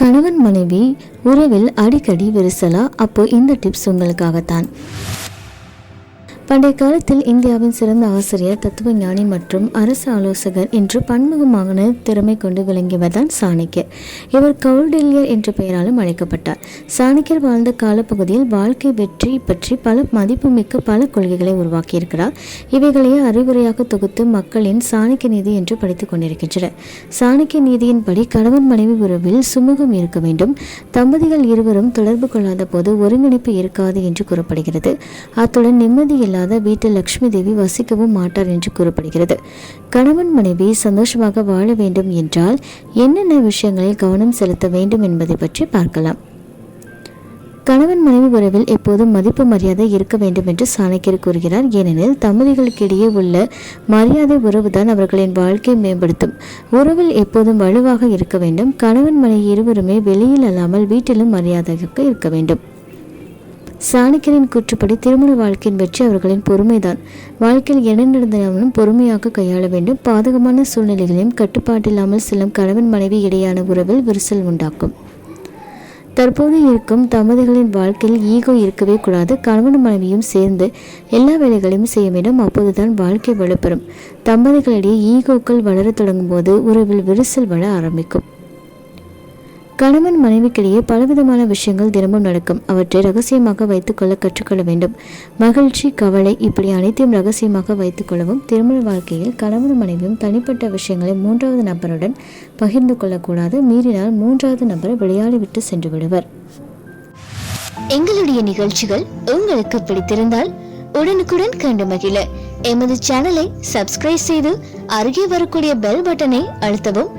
கணவன் மனைவி உறவில் அடிக்கடி விரிசலா? அப்போ இந்த டிப்ஸ் உங்களுக்காகத்தான். பண்டைய காலத்தில் இந்தியாவின் சிறந்த ஆசிரியர் தத்துவ ஞானி மற்றும் அரசு ஆலோசகர் என்று பன்முகமான திறமை கொண்டு விளங்கியவர்தான் சாணக்கியர். இவர் கௌடில்யர் என்ற பெயராலும் அழைக்கப்பட்டார். சாணக்கியர் வாழ்ந்த காலப்பகுதியில் வாழ்க்கை வெற்றி பற்றி பல மதிப்புமிக்க பல கொள்கைகளை உருவாக்கியிருக்கிறார். இவைகளையே அறிவுரையாக தொகுத்து மக்களின் சாணக்கிய நீதி என்று படித்துக் கொண்டிருக்கின்றனர். சாணக்கிய நீதியின்படி கணவன் மனைவி உறவில் சுமூகம் இருக்க வேண்டும். தம்பதிகள் இருவரும் தொடர்பு கொள்ளாத போது ஒருங்கிணைப்பு இருக்காது என்று கூறப்படுகிறது. அத்துடன் நிம்மதி இல்லாத வீட்டில் லக்ஷ்மி தேவி வசிக்கவும் மாட்டார் என்று கூறப்படுகிறது. கணவன் மனைவி சந்தோஷமாக வாழ வேண்டும் என்றால் என்னென்ன விஷயங்களில் கவனம் செலுத்த வேண்டும் என்பதை பற்றி பார்க்கலாம். கணவன் மனைவி உறவில் எப்போதும் மதிப்பு மரியாதை இருக்க வேண்டும் என்று சாணக்கியர் கூறுகிறார். ஏனெனில் தம்பதிகளுக்கிடையே உள்ள மரியாதை உறவுதான் அவர்களின் வாழ்க்கையை மேம்படுத்தும். உறவில் எப்போதும் வலுவாக இருக்க வேண்டும். கணவன் மனைவி இருவருமே வெளியில் அல்லாமல் வீட்டிலும் மரியாதையாக இருக்க வேண்டும். சாணக்கியரின் கூற்றுப்படி திருமண வாழ்க்கையின் வெற்றி அவர்களின் பொறுமைதான். வாழ்க்கையில் என்ன நடந்தாலும் பொறுமையாக கையாள வேண்டும். பாதகமான சூழ்நிலைகளையும் கட்டுப்பாட்டில்லாமல் செல்லும் கணவன் மனைவி இடையான உறவில் விரிசல் உண்டாக்கும். தற்போது இருக்கும் தம்பதிகளின் வாழ்க்கையில் ஈகோ இருக்கவே கூடாது. கணவன் மனைவியும் சேர்ந்து எல்லா வேலைகளையும் செய்ய வேண்டும். அப்போதுதான் வாழ்க்கை வலுப்பெறும். தம்பதிகளிடையே ஈகோக்கள் வளரத் தொடங்கும் போது உறவில் விரிசல் வளர ஆரம்பிக்கும். கணவன் மனைவிக்கிடையே பலவிதமான விஷயங்கள் தினமும் நடக்கும். அவற்றை ரகசியமாக வைத்துக்கொள்ள கற்றுக்கொள்ள வேண்டும். மகிழ்ச்சி கவலை இப்படி அனைத்தையும் ரகசியமாக வைத்துக்கொள்ளவும் திருமண வாழ்க்கையில் கணவன் மனைவியும் தனிப்பட்ட விஷயங்களை மூன்றாவது நபருடன் பகிர்ந்து கொள்ளக்கூடாது. மீறினால் மூன்றாவது நபரை விளையாடி விட்டு சென்று விடுவர். எங்களுடைய நிகழ்ச்சிகள் உங்களுக்கு பிடித்திருந்தால் உடனுக்குடன் கண்டு மகிழ. எமது சேனலை சப்ஸ்கிரைப் செய்து அருகே வரக்கூடிய பெல் பட்டனை அழுத்தவும்